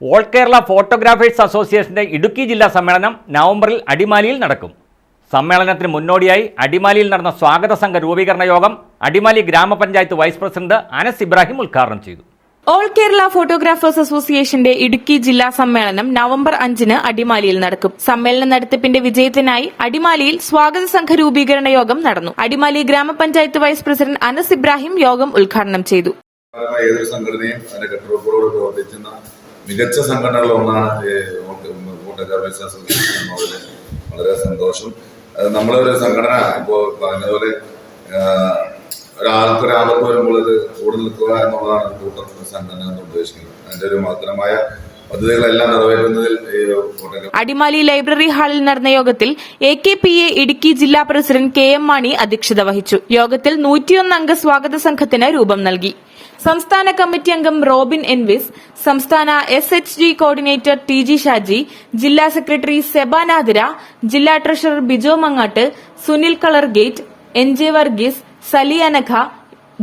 All Kerala photographers അസോസിയേഷന്റെ ഇടുക്കി ജില്ലാ സമ്മേളനം നവംബറിൽ അടിമാലിയിൽ നടക്കും. സമ്മേളനത്തിന് മുന്നോടിയായി അടിമാലിയിൽ നടന്ന സ്വാഗത സംഘ രൂപീകരണ യോഗം അടിമാലി ഗ്രാമപഞ്ചായത്ത് വൈസ് പ്രസിഡന്റ് അനസ് ഇബ്രാഹിം ഉദ്ഘാടനം ചെയ്തു. ഓൾ കേരള ഫോട്ടോഗ്രാഫേഴ്സ് അസോസിയേഷന്റെ ഇടുക്കി ജില്ലാ സമ്മേളനം നവംബർ അഞ്ചിന് അടിമാലിയിൽ നടക്കും. സമ്മേളന നടത്തിപ്പിന്റെ വിജയത്തിനായി അടിമാലിയിൽ സ്വാഗത സംഘ രൂപീകരണ യോഗം നടന്നു. അടിമാലി ഗ്രാമപഞ്ചായത്ത് വൈസ് പ്രസിഡന്റ് അനസ് ഇബ്രാഹിം യോഗം ഉദ്ഘാടനം ചെയ്തു. ഏതൊരു സംഘടനയും അതിന്റെ കെട്ടുറപ്പോട് പ്രവർത്തിക്കുന്ന മികച്ച സംഘടനകളിൽ ഒന്നാണ് കൂട്ടക്കാർ ബിസിനസ് വളരെ സന്തോഷം. നമ്മളെ നമ്മളൊരു സംഘടന ഇപ്പോ പറഞ്ഞതുപോലെ ഒരാൾക്ക് ഒരാൾക്ക് വരുമ്പോൾ അത് കൂടെ നിൽക്കുക എന്നുള്ളതാണ് കൂട്ടം സംഘടന എന്ന് ഉദ്ദേശിക്കുന്നത്. അതിന്റെ ഒരു മഹത്തരമായ അടിമാലി ലൈബ്രറി ഹാളിൽ നടന്ന യോഗത്തിൽ A K P A Idukki ജില്ലാ പ്രസിഡന്റ് കെ എം മാണി അധ്യക്ഷത വഹിച്ചു. യോഗത്തിൽ നൂറ്റിയൊന്ന് അംഗ സ്വാഗത സംഘത്തിന് രൂപം നൽകി. സംസ്ഥാന കമ്മിറ്റി അംഗം റോബിൻ എൻവിസ് സംസ്ഥാന S H G coordinator T G Shaji ജില്ലാ സെക്രട്ടറി സെബാനാതിര ജില്ലാ ട്രഷറർ ബിജോ മങ്ങാട്ട് സുനിൽ കളർഗേറ്റ് എൻ ജെ വർഗീസ് സലി അനഖ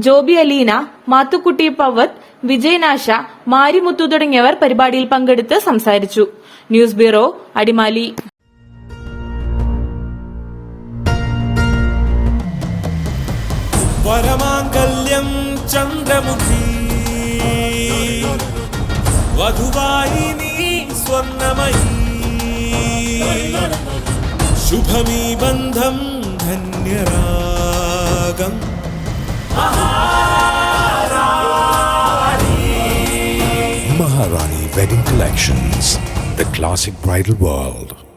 ജോബി അലീന മാത്തുക്കുട്ടി പവത്ത് വിജയനാശ മാരിമുത്തു തുടങ്ങിയവർ പരിപാടിയിൽ പങ്കെടുത്ത് സംസാരിച്ചു. News bureau Adimali. వరమాంగల్యం చంద్రముఖి. వధువాయిని స్వర్ణమయీ. శుభమీ బంధం ధన్యరాగం. Maharani wedding collections the classic bridal world.